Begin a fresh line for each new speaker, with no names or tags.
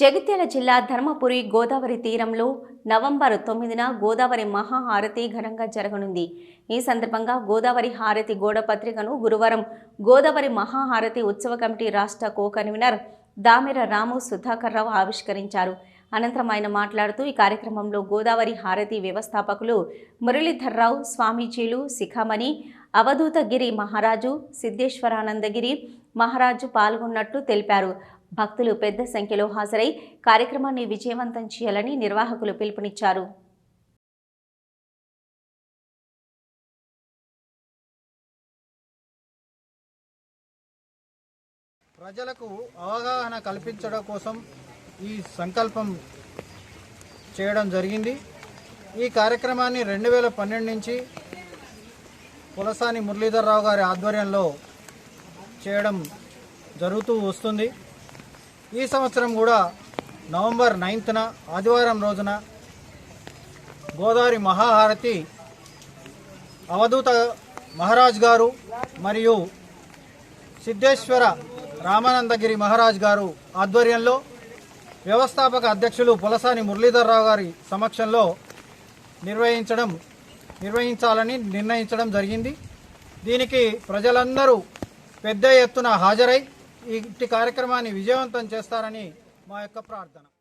జగిత్యాల జిల్లా ధర్మపురి గోదావరి తీరంలో నవంబర్ తొమ్మిదిన గోదావరి మహాహారతి ఘనంగా జరగనుంది. ఈ సందర్భంగా గోదావరి హారతి గోడ పత్రికను గురువారం గోదావరి మహాహారతి ఉత్సవ కమిటీ రాష్ట్ర కో కన్వీనర్ దామెర రాము సుధాకర్ రావు ఆవిష్కరించారు. అనంతరం ఆయన మాట్లాడుతూ ఈ కార్యక్రమంలో గోదావరి హారతి వ్యవస్థాపకులు మురళీధర్రావు స్వామీజీలు శిఖామణి అవధూతగిరి మహారాజు సిద్ధేశ్వరానందగిరి మహారాజు పాల్గొన్నట్టు తెలిపారు. భక్తులు పెద్ద సంఖ్యలో హాజరై కార్యక్రమాన్ని విజయవంతం చేయాలని నిర్వాహకులు పిలుపునిచ్చారు.
ప్రజలకు అవగాహన కల్పించడం కోసం ఈ సంకల్పం చేయడం జరిగింది. ఈ కార్యక్రమాన్ని రెండు వేల పన్నెండు నుంచి పులసాని మురళీధర్రావు గారి ఆధ్వర్యంలో చేయడం జరుగుతూ వస్తుంది. ఈ సంవత్సరం కూడా నవంబర్ నైన్త్న ఆదివారం రోజున గోదావరి మహాహారతి అవధూత మహారాజ్ గారు మరియు సిద్ధేశ్వర రామానందగిరి మహారాజ్ గారు ఆధ్వర్యంలో వ్యవస్థాపక అధ్యక్షులు పులసాని మురళీధర్రావు గారి సమక్షంలో నిర్వహించడం నిర్వహించాలని నిర్ణయించడం జరిగింది. దీనికి ప్రజలందరూ పెద్ద ఎత్తున హాజరై ఈ కార్యక్రమాన్ని విజయవంతం చేస్తారని మా యొక్క ప్రార్థన.